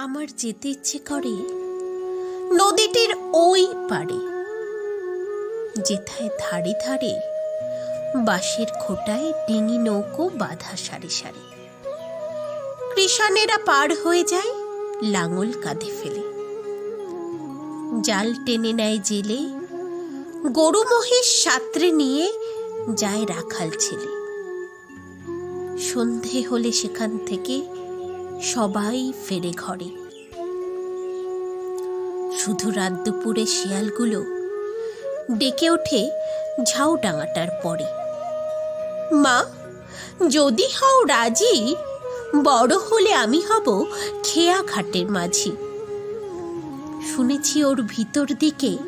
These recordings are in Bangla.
আমার যেতে ইচ্ছে করে নদীটির ওই পারে যেথায় ধারে ধারে বাঁশের খোটায় ডিঙি নৌকো বাঁধা সারি সারি। কৃষানেরা পার হয়ে যায়, লাঙল কাঁধে ফেলে। জাল টেনে নেয় জেলে, গরু মহিষ সাঁতরে নিয়ে যায় রাখাল ছেলে। সন্ধে হলে সেখান থেকে সবাই ফেরে ঘরে। শুধু রাত দুপুরে শিয়ালগুলো ডেকে ওঠে ঝাউডাঙাটার পরে। মা, যদি হও রাজি, বড় হলে আমি হব খেয়া ঘাটের মাঝি। শুনেছি ওর ভিতর দিকে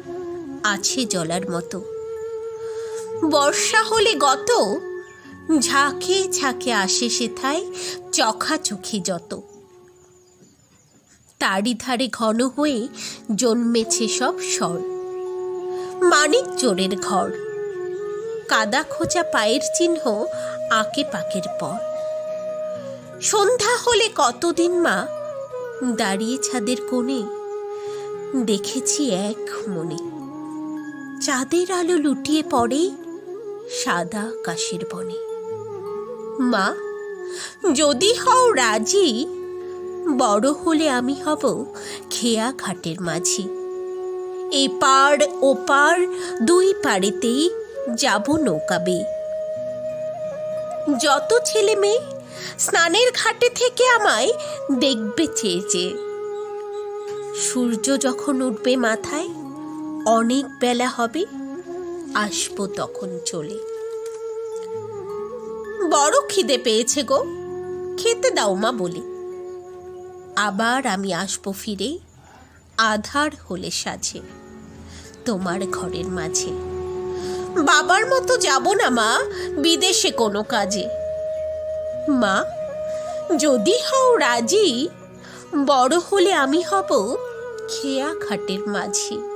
আছে জলার মতো। বর্ষা হলে গত, ঝাঁকে ঝাঁকে আসে সেথায় চোখাচোখি যত। তারই ধারে ঘন হয়ে জন্মেছে সব স্বর। মানিক চোরের ঘর। কাদা খোঁচা পায়ের চিহ্ন আঁকে পাকের পর। সন্ধ্যা হলে কতদিন মা? দাঁড়িয়ে ছাদের কোণে দেখেছি এক মনে। চাঁদের আলো লুটিয়ে পড়ে সাদা কাশের বনে। মা যদি হও রাজি, বড় হলে আমি হব খেয়া ঘাটের মাঝি। এপার ওপার দুই পাড়েতেই যাব নৌকাবে যত ছেলে মেয়ে স্নানের ঘাটে থেকে আমায় দেখবে চেয়ে চেয়ে সূর্য যখন উঠবে মাথায়, অনেক বেলা হবে, আসব তখন চলে। বড় খিদে পেয়েছে গো। খেতে দাও মা বলে। আবার আমি আসব ফিরে, আধার হলে সাজে তোমার ঘরের মাঝে। বাবার মতো যাব না মা, বিদেশে কোনো কাজে। মা, যদি হও রাজি, বড় হলে আমি হব খেয়া খাটের মাঝি।